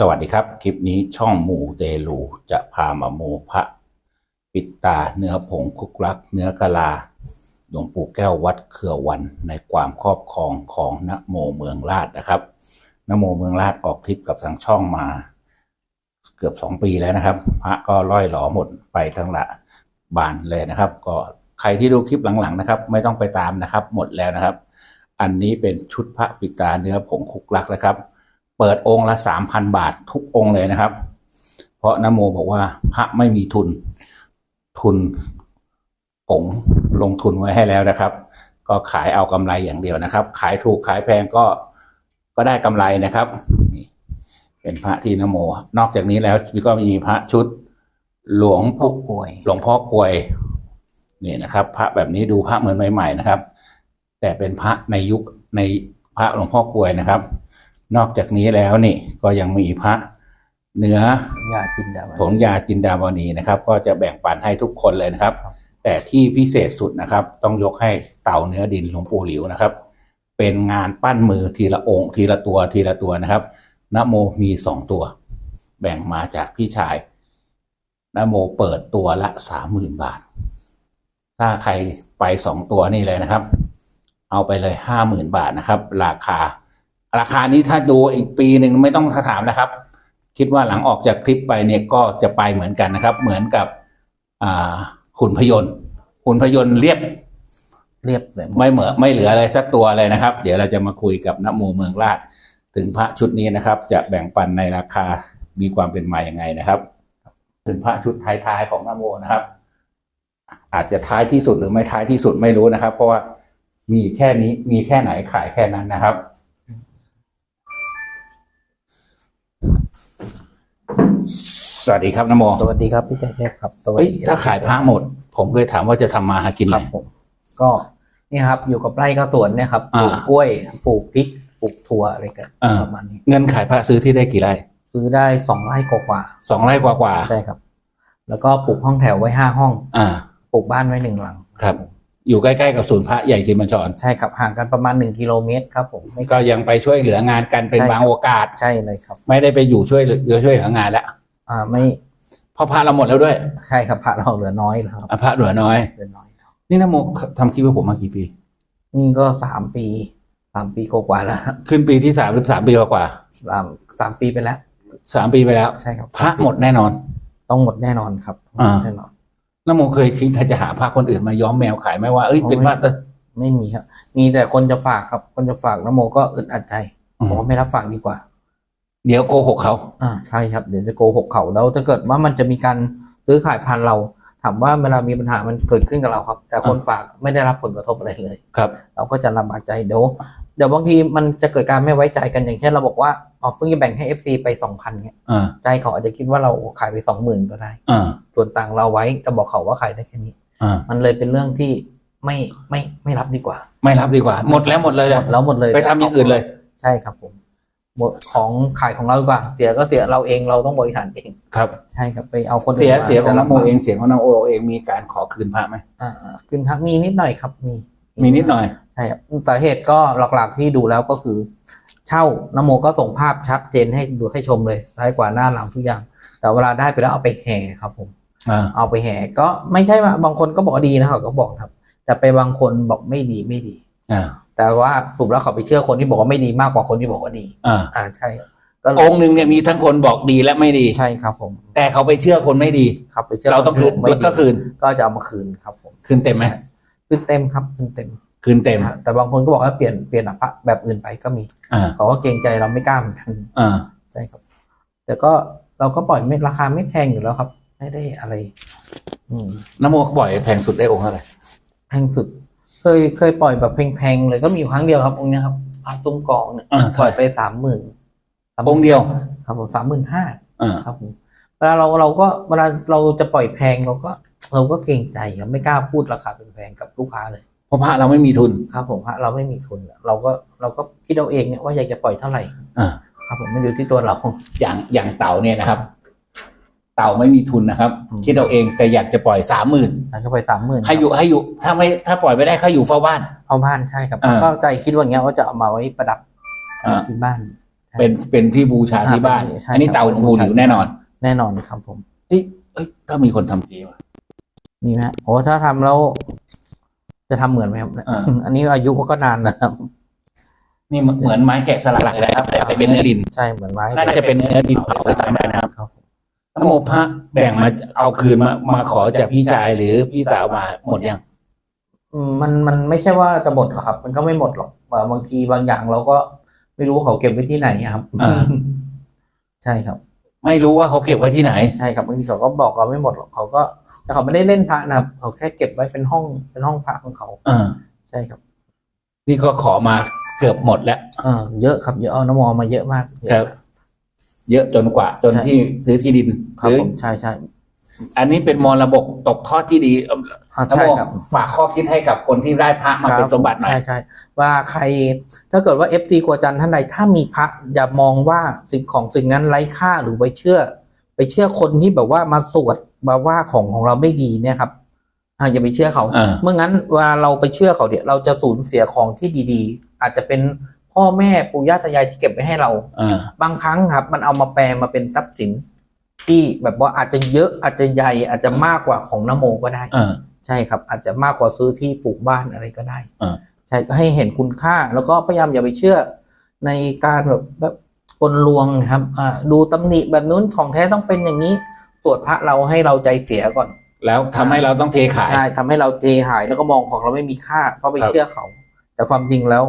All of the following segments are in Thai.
สวัสดีครับ คลิปนี้ช่องมูเตลูจะพามามูพระ ปิดตาเนื้อผงคุกลัก เนื้อกะลาหลวงปู่แก้ววัดเขื่อวันในความครอบครองของนโมเมืองราชนะครับนโมเมืองราชออกคลิปกับทางช่องมา เกือบสองปีแล้วนะครับ พระก็ล่อยหลอหมดไปทั้งละบานเลยนะครับ ก็ใครที่ดูคลิปหลังๆนะครับ ไม่ต้องไปตามนะครับ หมดแล้วนะครับ อันนี้เป็นชุดพระปิดตาเนื้อผงคุกลักนะครับ เปิดองค์ละสามพันบาททุกองค์เลยนะครับ เพราะนโมบอกว่าพระไม่มีทุนทุนผงลงทุนไว้ให้แล้วนะครับ ก็ขายเอากำไรอย่างเดียวนะครับ ขายถูกขายแพงก็ก็ได้กำไรนะครับนี่เป็นพระที่นโม นอกจากนี้แล้วก็มีพระชุดหลวงพ่อป่วย หลวงพ่อกวยนี่นะครับ พระแบบนี้ดูพระเหมือนใหม่ ๆ นะครับ แต่เป็นพระในยุคในพระหลวงพ่อกวยนะครับ นอกจากนี้แล้วนี่ก็ยังมีพระเนื้อยาจินดาวัผงยาจินดาวานีนะครับ ก็จะแบ่งปันให้ทุกคนเลยนะครับ แต่ที่พิเศษสุดนะครับ ต้องยกให้เต่าเนื้อดินหลวงปู่หลิวนะครับ เป็นงานปั้นมือทีละองค์ ทีละตัวทีละตัวนะครับนะโมมีสองตัว แบ่งมาจากพี่ชายนะโมเปิดตัวละสามหมื่นบาท ถ้าใครไปสองตัวนี่เลยนะครับ เอาไปเลยห้าหมื่นบาทนะครับ ราคา ราคานี้ถ้าดูอีกปีหนึ่งไม่ต้องถามนะครับ คิดว่าหลังออกจากคลิปไปเนี่ยก็จะไปเหมือนกันนะครับ เหมือนกับอ่าหุ่นพยนต์หุ่นพยนต์เรียบเรียบเลยไม่เหมือไม่เหลืออะไรสักตัวเลยนะครับ เดี๋ยวเราจะมาคุยกับนโมเมืองราช ถึงพระชุดนี้นะครับ จะแบ่งปันในราคามีความเป็นมาอย่างไงนะครับ ถึงพระชุดท้ายๆของนโมนะครับ อาจจะท้ายที่สุดหรือไม่ท้ายที่สุดไม่รู้นะครับ เพราะว่ามีแค่นี้มีแค่ไหนขายแค่นั้นนะครับ สวัสดีครับนโมสวัสดีครับพี่ใจเทพครับสวัสเฮ้ยดีถ้าขายพระหมด ผมเคยถามว่าจะทำมาหากินคไหรับผมก็นี่ครับอยู่กับไร่ข้าวสวนเนี่ยครับปอ่าลูกกล้วยปลูกพริกปลูกถั่วอะไรกันอ่า ประมาณนี้เงินขายพระซื้อที่ได้กี่ไร่ซื้อได้สองไร่กว่าสองไร่กว่าๆๆใช่ครับ แล้วก็ปลูกห้องแถวไว้ห้าห้อง อ่า ปลูกบ้านไว้หนึ่งหลังครับ อยู่ใกล้ๆกับศูนย์พระใหญ่ชินบัญชรใช่ครับห่างกันประมาณหนึ่งกิโลเมตรครับผมไม่ก็ยังไปช่วยเหลืองานกันเป็นใช่บางโอกาส ใช่เลยครับไม่ได้ไปอยู่ช่วยเหลือช่วยเหลืองานแล้วอ่าไม่เพราะพระเราหมดแล้วด้วยใช่ครับพระเราเหลือน้อยแล้วครับอะพระเหลือน้อย เหลือน้อยครับนี่นะโมทำคลิปให้ผมมากี่ปี นี่ก็สามปีสามปีกว่าๆแล้วครับขึ้นปีที่สามหรือสามปีกว่าสามสามปีไปแล้ว ๆสามปีไปแล้ว ใช่ครับพระหมดแน่นอน ต้องหมดแน่นอนครับอ่า แน่นอน นะโมเคยคิดถ้าจะหาพระคนอื่นมาย้อมแมวขายไหมว่าเอ้ยเป็นพระตะไม่มีครับ มีแต่คนจะฝากครับ คนจะฝากน้ำโมก็อึดอัดใจอืมผมว่าไม่รับฝากดีกว่า เดี๋ยวโกหกเขา อ่าใช่ครับ เดี๋ยวจะโกหกเขาแล้วถ้าเกิดว่ามันจะมีการซื้อขายพันเรา ถามว่าเวลามีปัญหามันเกิดขึ้นกับเราครับ แต่คนฝากไม่ได้รับผลกระทบอะไรเลย ครับ เราก็จะลำบากใจเดี๋ยว เดี๋ยวบางทีมันจะเกิดการไม่ไว้ใจกันอย่างเช่นเราบอกว่าอ๋อเพิ่งจะแบ่งให้เอฟซีไปสองพันเนี่ยอ่าใจเขาอาจจะคิดว่าเราขายไปสองหมื่นก็ได้อ่าส่วนต่างเราไว้แต่บอกเขาว่าขายได้แค่นี้อ่ามันเลยเป็นเรื่องที่ไม่ไม่ไม่รับดีกว่า ไม่รับดีกว่า หมดแล้วหมดเลยหเลมยดแล้วหมดเลยไปทำอย่างอื่นเลย ใช่ครับผมหมดของขายของเราดีกว่า เสียก็เสียเราเองเราต้องบริหารเองครับ ใช่ครับไปเอาคนเสียอื่นมาเสียของจะนลำโมบากเองเสียของนโมเองมีการขอคืนพระไหมอ่าขึ้นทักมีนิดหน่อยครับมี มีนิดหน่อย ใช่ครับสาเหตุก็หลักๆที่ดูแล้วก็คือ เช่านโมก็ส่งภาพชัดเจนให้ดูให้ชมเลยซ้ายกว่าหน้าหลังทุกอย่าง แต่เวลาได้ไปแล้วเอาไปแห่ครับผมอ่าเอาไปแห่ก็ไม่ใช่ว่าบางคนก็บอกว่าดีนะครับก็บอกครับ แต่ไปบางคนบอกไม่ดีไม่ดีอ่าแต่ว่าสรุปแล้วเขาไปเชื่อคนที่บอกว่าไม่ดีมากกว่าคนที่บอกว่าดีอ่าอ่าใช่ครับก็เลยองค์หนึ่งเนี่ยมีทั้งคนบอกดีและไม่ดีใช่ครับ ผม แต่เขาไปเชื่อคนไม่ดีครับไปเชื่อเราต้องคืนไม่แล้วดีก็คืนก็จะเอามาคืนครับผมคืนเต็มไหม คืนเต็มครับคืนเต็มคืนเต็มนะฮะแต่บางคนก็บอกว่าเปลี่ยนเปลี่ยนอะแบบอื่นไปก็มีอ่าเขาก็เกรงใจเราไม่กล้าเหมือนกันอ่าใช่ครับ แต่ก็เราก็ปล่อยไม่ราคาไม่แพงอยู่แล้วครับ ไม่ได้อะไรอืมนโมปล่อยแพงสุดได้องค์เท่าไหร่แพงสุด เคยเคยปล่อยแบบแพงๆเลยก็มีอยู่ครั้งเดียวครับองค์เนี้ยครับพาซุ้มกองเนี่ยอ่าปล่อยไปสามหมื่นองค์เดียว ครับผมสามหมื่นห้าอ่าครับผมเวลาเราเราก็เวลาเราจะปล่อยแพงเราก็ เราก็เกรงใจครับไม่กล้าพูดราคาเป็นแพงกับลูกค้าเลย เพราะพระเราไม่มีทุนครับ ผมฮะเราไม่มีทุน เราก็เราก็คิดเอาเองเนี่ยว่าอยากจะปล่อยเท่าไหร่อ่าครับผมไม่อยู่ที่ตัวเรา อย่างอย่างเต่าเนี่ยนะครับ เต่าไม่มีทุนนะครับอืมคิดเอาเองแต่อยากจะปล่อยสามหมื่นเราจะปล่อยสามหมื่นให้อยู่ให้อยู่ถ้าไม่ถ้าปล่อยไม่ได้เขาอยู่เฝ้าบ้านเอาบ้านใช่ครับอ่าก็ใจคิดว่าอย่างเงี้ยว่าจะเอามาไว้ประดับอ่าที่บ้านใช่เป็นเป็นที่บูชาที่บ้านใช่อันนี้ครับเตาหลวงปู่หลิวแน่นอน แน่นอนครับผมเอ้ยเอ้ยถ้ามีคนทำดีว่ะ มีไหมโอ้ถ้าทำแล้ว จะทำเหมือนไหมครับอ่า อันนี้อายุก็นานนะครับนี่เหมือนไม้แกะสลักเลยนะครับ แต่เป็นเนื้อดิน ใช่เหมือนไม้น่าจะเป็นเนื้อดินเผาสายไปนะครับครับนโมพระแบ่งมาเอาคืนมามาขอจากพี่ชายหรือพี่สาวมาหมดยังอืมมันมันไม่ใช่ว่าจะหมดหรอกครับ มันก็ไม่หมดหรอกบางบางทีบางอย่างเราก็ไม่รู้เขาเก็บไว้ที่ไหนครับอ่าใช่ครับ ไม่รู้ว่าเขาเก็บไว้ที่ไหน ใช่ครับบางทีเขาก็บอกเราไม่หมดหรอกเขาก็ แต่เขาไม่ได้เล่นพระนะครับ เขาแค่เก็บไว้เป็นห้องเป็นห้องพระของเขาอ่าใช่ครับ นี่ก็ขอมาเกือบหมดแล้วเออเยอะครับเยอะเอาน้ำมอมาเยอะมากเยอะ ครับ เยอะจนกว่า จนใช่ ที่ซื้อที่ดินครัหบรือผมใช่ใช่อันนี้เป็นมรดกตกทอดที่ดีเอิ่มอ่าน้ำใช่โมครับ ฝากข้อคิดให้กับคนที่ได้พระมาเป็นสมบัติหน่อย ใช่ใช่ว่าใครถ้าเกิดว่าเอฟตีกัวจันทร์ท่านใดถ้ามีพระอย่ามองว่าสิ่งของสิ่งนั้นไร้ค่าหรือไปเชื่อ ไปเชื่อคนที่แบบว่ามาสวด มาว่าของของเราไม่ดีเนี่ยครับอ่าอย่าไปเชื่อเขาอ่าเมื่องั้นเวลาเราไปเชื่อเขาเนี่ยเราจะสูญเสียของที่ดีๆ อาจจะเป็นพ่อแม่ปู่ย่าตายายที่เก็บไว้ให้เราอ่าบางครั้งครับ มันเอามาแปลมาเป็นทรัพย์สิน ที่แบบว่าอาจจะเยอะอาจจะใหญ่อาจจะมากกว่าของนโมก็ได้อ่าใช่ครับ อาจจะมากกว่าซื้อที่ปลูกบ้านอะไรก็ได้อ่าใช่ก็ให้เห็นคุณค่า แล้วก็พยายามอย่าไปเชื่อในการแบบแบบกลลวงครับอ่าดูตำหนิแบบนู้นของแท้ต้องเป็นอย่างนี้ ตรวจพระเราให้เราใจเสียก่อน แล้วทำให้เราต้องเทขายใช่ทำให้เราเทหายแล้วก็มองของเราไม่มีค่าเพราะไปครับเชื่อเขา แต่ความจริงแล้ว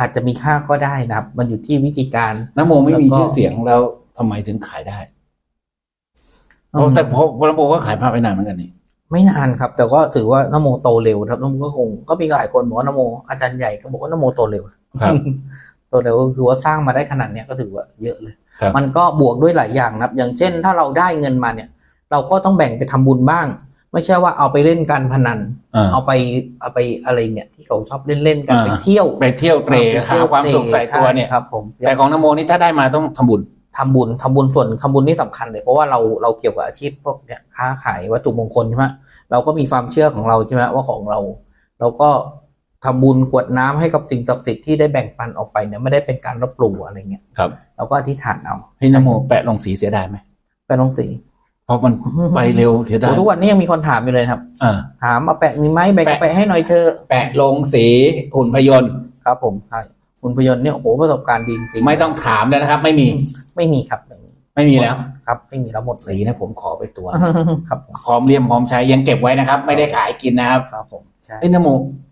อาจจะมีค่าก็ได้นะครับ มันอยู่ที่วิธีการน้ำโมไม่มีแล้วก็ชื่อเสียงแล้วทำไมถึงขายได้เพราะแต่พอน้ำโมก็ขายพระไปนานเหมือนกันนี่ไม่นานครับ แต่ก็ถือว่านโมโตเร็วครับนโมก็คงก็มีหลายคนบอกว่านโมอาจารย์ใหญ่ก็บอกว่านโมโตเร็วครับโตเร็วก็คือว่าสร้างมาได้ขนาดเนี้ยก็ถือว่าเยอะเลยครับ มันก็บวกด้วยหลายอย่างนะครับ อย่างเช่น ถ้าเราได้เงินมาเนี่ย เราก็ต้องแบ่งไปทำบุญบ้าง ไม่ใช่ว่าเอาไปเล่นการพนันอ่าเอาไปเอาไปอะไรเนี่ยที่เขาชอบเล่นเล่นๆกันอ่าไปเที่ยวไปเที่ยวเตรหาความสุขใส่ตัวเนี่ยใช่ครับผมแต่ของน้ำโมนี่ถ้าได้มาต้องทำบุญทำบุญทำบุญส่วนทำบุญนี่สำคัญเลยเพราะว่าเราเราเกี่ยวกับอาชีพพวกเนี่ยค้าขายวัตถุมงคลใช่ไหมเราก็มีความเชื่อของเราใช่ไหมว่าของเรา เราก็ ทำบุญกรวดน้ำให้กับสิ่งศักดิ์สิทธิ์ที่ได้แบ่งปันออกไปเนี่ยไม่ได้เป็นการรบหลู่อะไรเงี้ยครับเราก็อธิษฐานเอาให้น้ำโมแปะลงสีเสียดายไหมไปลงสีเพราะมันไปเร็วเสียดายโอ้ทุกวันนี้ยังมีคนถามอยู่เลยครับอ่าถามมาแปะมีไหมแบ่งแปะแปะให้หน่อยเธอะแปะลงสีหุ่นพยนต์ครับ ผมใช่คุณพยนต์เนี่ยโอ้โหประสบการณ์ดีจริงๆไม่ต้องถามแล้วนะครับ ไม่มีไม่มีครับไม่มีไม่มีแล้วครับ ไม่มีแล้วหมดเลสียนะผมขอไปตัวครับผมพร้อมเลี่ยมพร้อมใช้ยังเก็บไว้นะครับ ไม่ได้ขายกินนะครับครับผมใช่เอ้ยน้ำโมครับ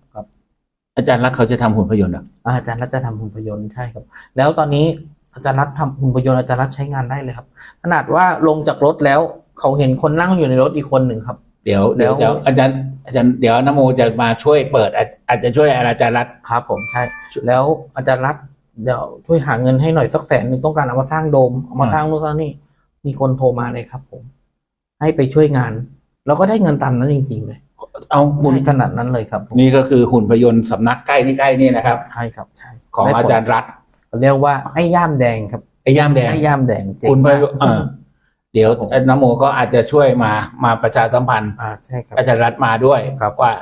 อาจารย์รักเขาจะทำหุ่นพยนต์เหรออาจารย์รัฐจะทำหุ่นพยนต์ใช่ครับ แล้วตอนนี้อาจารย์รัฐทำหุ่นพยนต์อาจารย์รัฐใช้งานได้เลยครับ ขนาดว่าลงจากรถแล้วเขาเห็นคนนั่งอยู่ในรถอีกคนหนึ่งครับเดี๋ยวเดี๋ยวเดี๋จะยวอาจารย์อาจารย์เดี๋ยวน้ำโมจะมาช่วยเปิดอาจอาจจะช่วยอาจารย์รัฐครับผมใช่ แล้วอาจารย์รัฐเดี๋ยวช่วยหาเงินให้หน่อยสักแสนหนึ่งต้องการเอามาสร้างโดมเอามาสร้างนู่นสร้างนี่มีคนโทรมาเลยครับ ผม ให้ไปช่วยงาน แล้วก็ได้เงินตามนั้นจริงๆเลย เอาหุ่นใช่ขนาดนั้นเลยครับผมนี่ก็คือหุ่นพยนต์สำนักใกล้นี่ใกล้นี่นะครับ ใช่ครับใช่ของได้ผลอาจารย์รัฐเขาเรียกว่าไอ้ย่ามแดงครับไอ้ย่ามแดงไอ้ย่ามแดงเจ๋งคุณพมายกเออเดี๋ยวน้ำโมก็อาจจะช่วยมามาประชาสัมพันธ์อ่าใช่ครับอาจารย์รัฐมาด้วยครับว่า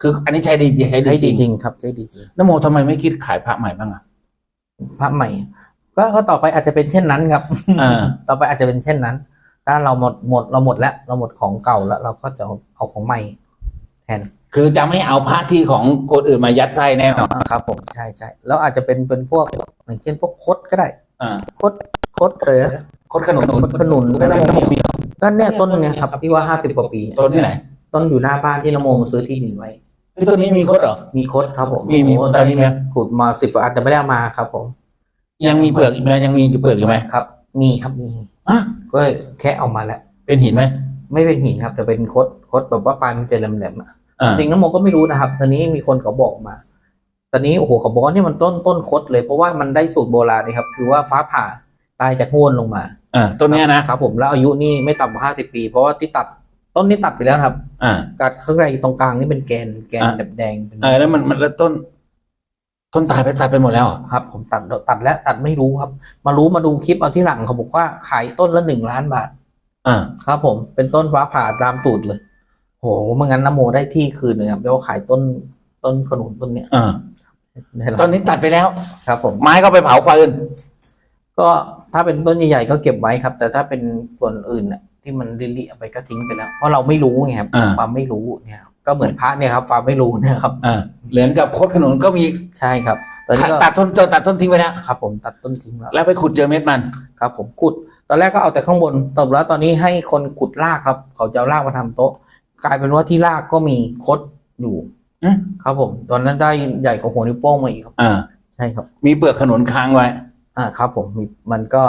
คืออันนี้ใช้ดีจริงใช้ใช้ดีดีจจริริงงครับใช้ดีจริงน้ำโมทำไมไม่คิดขายพระใหม่บ้างอะพระใหม่ก็ก็ต่อไปอาจจะเป็นเช่นนั้นครับอ่าต่อไปอาจจะเป็นเช่นนั้น ถ้าเราหมดหมดเราหมดแล้วเราหมดของเก่าแล้ว เราก็จะเอาของใหม่ แทนคือจะไม่เอาพระที่ของคนอื่นมายัดไส้แน่นอนอ่าครับ ผมใช่ใช่แล้วอาจจะเป็นเป็นพวกอย่างเช่นพวกคดก็ได้อ่าคดคดเลยนะคดขนุนคดขนุนก็ได้ก็เนี่ยต้นเนี้ยครับที่ว่าห้าสิบกว่าปีต้นที่ไหน ต้นอยู่หน้าบ้านที่นโมมาซื้อที่ดินไว้ไอ้ต้นนี้มีคดเหรอมีคดครับผมมีมีโอ้ตอนนี้ไหมขุดมาสิบอาจจะไม่ได้เอามาครับ ผม ยังมีเปลือกอีกไหมยังมีเปลือกอยู่ไหมครับ มีครับมีอะก็แค่เอามาแล้วเป็นหินไหม ไม่เป็นหินครับ แต่เป็นคดคดแบบว่าปลายมันจะแหลมๆอะอ่าจริงน้ำโมก็ไม่รู้นะครับ ตอนนี้มีคนเขาบอกมา ตอนนี้โอ้โหเขาบอกว่านี่มันต้นต้นคดเลย เพราะว่ามันได้สูตรโบราณนี่ครับ คือว่าฟ้าผ่าตายจากโง่นลงมาอ่าต้นเนี้ยนะครับ ผมแล้วอายุนี่ไม่ต่ำกว่าห้าสิบปี เพราะว่าที่ตัดต้นนี้ตัดไปแล้วครับอ่ากัดข้างในตรงกลางนี่เป็นแกนแกนอะแบบแดงเป็นเออแล้วมันมันแล้วต้น ต้นตายไปตัดไปหมดแล้วเหรอครับ ผมตัดตัดแล้วตัดไม่รู้ครับ มารู้มาดูคลิปเอาที่หลังเขาบอกว่าขายต้นละหนึ่งล้านบาท อ่าครับผมเป็นต้นฟ้าผ่าตามสูตรเลยโหเมื่องั้นน้ำโมได้ที่คืนเลยครับแล้วาขายต้นต้นขนุนต้นเนี้ยอ่าได้รับตอนนี้ตัดไปแล้ว ครับผม ไม้ก็ไปเผาฟืนก็ถ้าเป็นต้นใหญ่ๆก็เก็บไว้ครับ แต่ถ้าเป็นส่วนอื่นน่ะ ที่มันลิๆเอาไปก็ทิ้งไปแล้ว เพราะเราไม่รู้ไงครับอ่า ความไม่รู้เนี่ยครับก็เหมือนพระเนี่ยครับความไม่รู้เนี่ยครับ อ่าเหมือนกับโคดขนุนก็มีใช่ครับ ตอนนี้ก็ตัดต้นเจอตัดต้นทิ้งไปแล้วครับผมตัดต้นทิ้งแล้วแล้วไปขุดเจอเม็ดมัน ครับผมขุดต อนแรกก็เอาแต่ข้างบนตบแล้วตอนนี้ให้คนขุดรากครับ เขาจะเอารากมาทำโต๊ะ กลายเป็นว่าที่รากก็มีคดอยู่อืมครับผม ตอนนั้นได้ใหญ่กว่าหัวนิ้วโป้งมาอีกครับอ่าใช่ครับ มีเปลือกขนุนค้างไว้ อ่าครับ ผมมีมันก็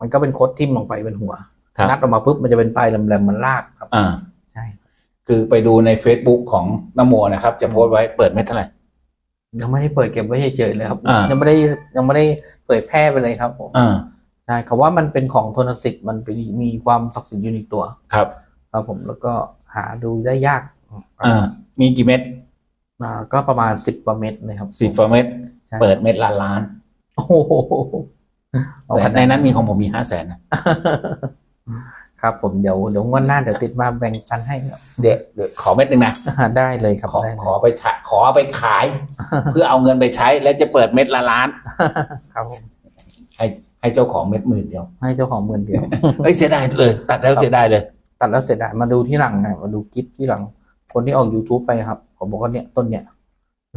มันก็เป็นคดทิ่มลงไปเป็นหัวครับงัดออกมาปุ๊บมันจะเป็นปลายแหลมๆเหมันรากครับ อ่าใช่ คือไปดูใน Facebook ของนโมนะครับ จะโพสต์ไว้เปิดเม็ดเท่าไหร่ยังไม่ได้เปิดเก็บไว้เฉยๆเลยครับอ่ายัยังไม่ได้ยังไม่ได้เผยแพร่ไปเลยครับผมอ่า ใช่เขาว่ามันเป็นของทนสิทธิ์มันเป็นมีความศักดิ์สิทธิ์อยู่ในตัว ครับครับผมแล้วก็หาดูได้ยากอ่ามีกี่เม็ดอ่าก็ประมาณสิบกว่าเม็ดเลยครับสิบเม็ดใช่เปิดเม็ดละล้านโอ้โหเอาแต่ขในนาดนั้นมีของผมมีห้าแสนนะครับผมเดี๋ยวเดี๋ยวงวันหน้าเดี๋ยวติดมาแบ่งปันให้ครับเดี๋ยวเดี๋ยวขอเม็ดหนึ่งนะอ่าได้เลยครับขอได้เลยขอไปใช้ขอเอาไปขาย เพื่อเอาเงินไปใช้ แล้วจะเปิดเม็ดละล้าน ครับผม ให้ให้เจ้าของเม็ดหมื่นเดียว ให้เจ้าของหมื่นเดียวเฮ้ยเสียดายเลย ตัดแล้วเสียดายเลย ตัดแล้วเสียดายมาดูที่หลังไงมาดูคลิปที่หลัง คนที่ออก youtube ไปครับผมบอกว่าเนี่ยต้นเนี่ย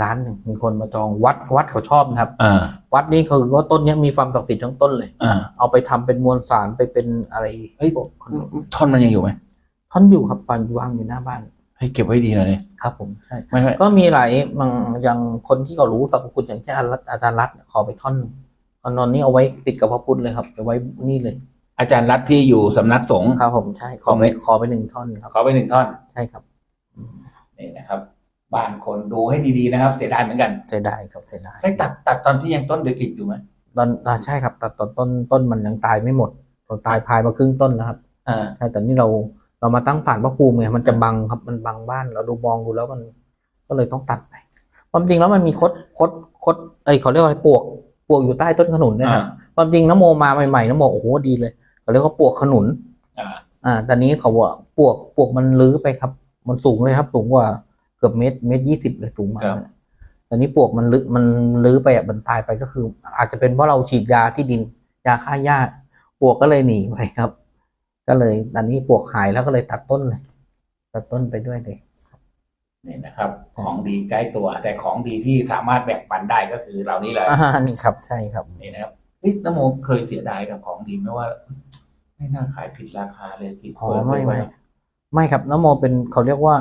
ร้านหนึ่งมีคนมาจองวัดวัดเขาชอบนะครับอ่าวัดนี้คือก็ต้นเนี้ยมีความศักดิ์สิทธิ์ทั้งต้นเลยอ่าเอาไปทำเป็นมวลสารไปเป็นอะไรเฮ้ยพวกขนมท่อนมันยังอยู่ไหมท่อนอยู่ครับปานวางอยู่หน้าบ้านเฮ้ยเก็บไว้ดีหน่อยดิครับ ผมใช่ไม่ไม่ก็มีหลายบางอย่างคนที่เขารู้สรรพคุณอย่างเช่นอาจารย์รัตอาจารย์รัตน์ขอไปท่อน เอานอนนี้เอาไว้ติดกับพระพุทธเลยครับไปไว้นี่เลย อาจารย์รัฐที่อยู่สำนักสงฆ์ครับ ผมใช่ขอไปขอไปหนึ่งท่อนครับขอไปหนึ่งท่อน ใช่ครับนี่นะครับบ้านคนดูให้ดีๆนะครับ เสียดายเหมือนกันเสียดายครับเสียดายให้ตัดตัดตอนที่ยังต้นเด็กๆอยู่ไหมตอนอ่าใช่ครับแต่ตอนต้นต้นมันยังตายไม่หมดตอนตายพายมาครึ่งต้นแล้วครับอ่าใช่แต่นี่เราเรามาตั้งศาลพระภูมิไงมันจะบังครับมันบังบ้านเราดูมองดูแล้วมันก็เลยต้องตัดไปความจริงแล้วมันมีคดคดคดเอ้ยเขาเรียกว่าอะไรปวก ปวกอยู่ใต้ต้นขนุนเนี่ยอ่านะความจริงน้ำโมมาใหม่ๆน้ำโมโอ้โหดีเลยเขาเรียกว่าปวกขนุนอ่าอ่าตอนนี้เขาว่าปวกปวกมันลื้อไปครับ มันสูงเลยครับ สูงกว่าเกือบเมตรเมตรยี่สิบเลยสูงมากเลยตอนนี้ปวกมันลึกมันลื้อไปอะมันตายไปก็คือ อาจจะเป็นเพราะเราฉีดยาที่ดินยาฆ่าหญ้าปวกก็เลยหนีไปครับ ก็เลยตอนนี้ปวกหายแล้วก็เลยตัดต้นเลยตัดต้นไปด้วยเลย นี่นะครับ ของดีใกล้ตัว แต่ของดีที่สามารถแบ่งปันได้ก็คือเหล่านี้แหละอ่านี่ครับ ใช่ครับนี่นะครับนี่นโมเคยเสียดายกับของดีไหมว่า ไม่น่าขายผิดราคาเลยผิดอ๋อเปิดไม่ว้ไม่ไม่ครับน้ำโมเป็นเขาเรียกว่า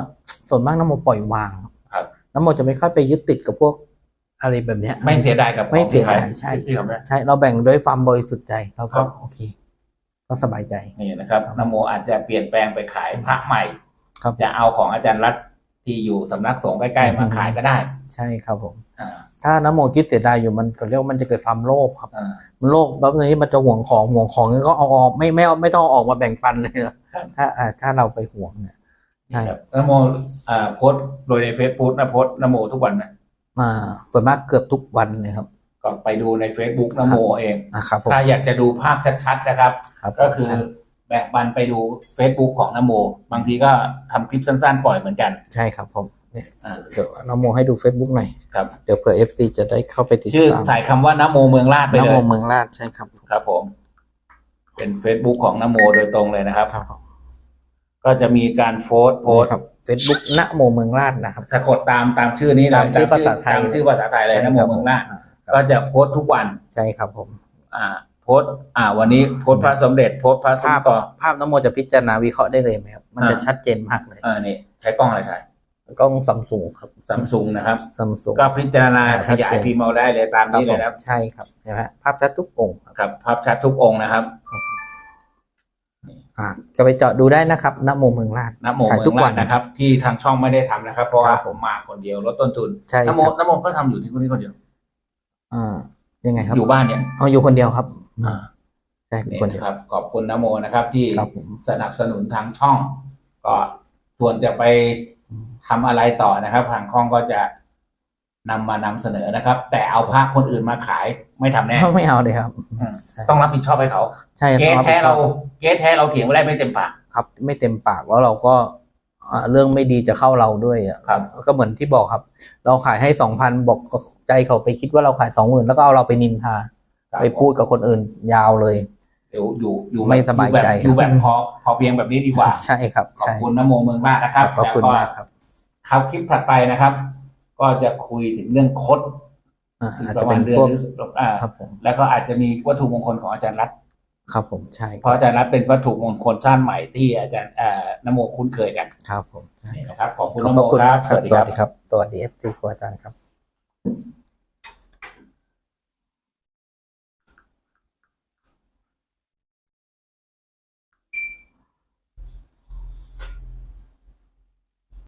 ส่วนมากน้ำโมปล่อยวางครับน้ำโมจะไม่ค่อยไปยึดติดกับพวกอะไรแบบเนี้ย ไม่เสียดายกับของไม่เสียดายที่ขใช่ที่ทำได้ใช่เราแบ่งด้วยความบริสุทธิ์ใจเราครัก็บโอเค ก็สบายใจนี่นะครับนโมอาจจะเปลี่ยนแปลงไปขายพระใหม่ครับจะเอาของอาจารย์รัฐ ที่อยู่สำนักสงฆ์ใกล้ๆมาขายก็ได้ ใช่ครับผมอ่าถ้าน้ำโมคิดเสียดายอยู่มันก็เรียกว่ามันจะเกิดความโลภครับ อ่า มันโลภแล้วนี้มันจะห่วงของห่วงของก็เอาออกไม่ไม่เอาไม่ต้องเอาออกมาแบ่งปันเลยนะครับ ถ้าอ่าถ้าเราไปห่วงเนี่ย ใช่นี่ครับนโมอ่าโพสต์โดยในเฟซบุ๊กนะโพสต์นโมทุกวันนะอ่าส่วนมากเกือบทุกวันเลยครับก็ไปดูใน Facebook นโมเองอ่าครับผมถ้าอยากจะดูภาพชัดๆนะครับ ครับก็คือใช่ แบ่งปันไปดู Facebook ของนโม บางทีก็ทำคลิปสั้นๆ ปล่อยเหมือนกัน ใช่ครับผมเนี่ยอ่าเดี๋ยวน้ำโมให้ดู Facebook หน่อยครับ เดี๋ยวเผื่อเอฟซีจะได้เข้าไปติดชื่อตามใส่คำว่านโมเมืองลาดไปน้ำเลโมยเมืองราชใช่ครับครับผม เป็น Facebook ของนโมโดยตรงเลยนะครับ ครับผมก็จะมีการโพสต์โพสต์ครับ Facebook ณโมเมืองราชนะครับ สะกดตามตามชื่อนี้เลยตามชื่อภาษาไทย ตามชื่อภาษาไทยเลยนโมเมืองลาดอ่าก็จะโพสต์ทุกวัน ใช่ครับผม อ่า โพสต์อ่า วันนี้โพสต์พระสมเด็จโพสต์พระสมภาพต่อภาพน้ำโมจะพิจารณาวิเคราะห์ได้เลยไหมครับ มันจะอ่าชัดเจนมากเลยอ่านี่ใช้กล้องอะไรถ่ายกล้องซัมซุงครับซัมซุงนะครับซัมซุงก็พิจารณาอ่าขยายพิมพ์เอาได้เลยตามนี้เลยนะครับ ใช่ครับเห็นไหมภาพชัดทุกองค์ครับครับ ภาพชัดทุกองค์นะครับอ่าก็ไปเจาะดูได้นะครับณโมเมืองราชนโมขายเมืทุอกงวัลานดนะครับ ที่ทางช่องไม่ได้ทำนะครับ เพราะครัว่าบผมมาคนเดียวลดต้นทุนใช่นโมครับนโมก็ทำอยู่ที่คนนี้คนเดียว อ่ายังไงครับ อยู่บ้านเนี่ยเอาอยู่คนเดียวครับ อ่าใช่อยู่นี่คนเดีนะยว ครับ ขอบคุณนโมนะครับ ที่ครับผม สนับสนุนทางช่อง ก็ส่วนจะไปทำอะไรต่อนะครับ ทางช่องก็จะนำมานำเสนอนะครับ แต่เอาภาพคนอื่นมาขายไม่ทำแน่ ไม่เอาเลยครับ ต้องรับผิดชอบให้เขา ใช่เก๊ต้องบแท้ผิดชเราอบเก๊แท้เราเถียงไม่ได้ไม่เต็มปาก ครับ ไม่เต็มปากแล้วเราก็อ่าเรื่องไม่ดีจะเข้าเราด้วยอะครับ ก็เหมือนที่บอกครับ เราขายให้สองพันบอกใจเขาไปคิดว่าเราขายสองหมื่นแล้วก็เอาเราไปนินทาครับ ไปพูดกับคนอื่นยาวเลย เดี๋ยวอยู่อยู่ไม่สบายใจอยู่แบบอยู่แบบพอพอเพียงแบบนี้ดีกว่าใช่ครับขอบใช่คุณนโมเมืองมากนะครับขอบคุณแล้วมากครับครับคลิปถัดไปนะครับ ก็จะคุยถึงเรื่องคดอ่าอาจปจะระมาเป็ณนเดือนพวกหรืออ่าครับผมแล้วก็อาจจะมีวัตถุมงคลของอาจารย์รัตน์ครับผมใช่เพราะอาจารย์รัตน์เป็นวัตถุมงคลสร้างใหม่ที่อาจารย์อ่านโมคุ้นเคยกัน ครับผมใช่นี่นะครับขอบคุณขนอบโมพระคุณครัมาบกครับสวัสดีครับสวัสดีเอฟซีครูอาจารย์ครับ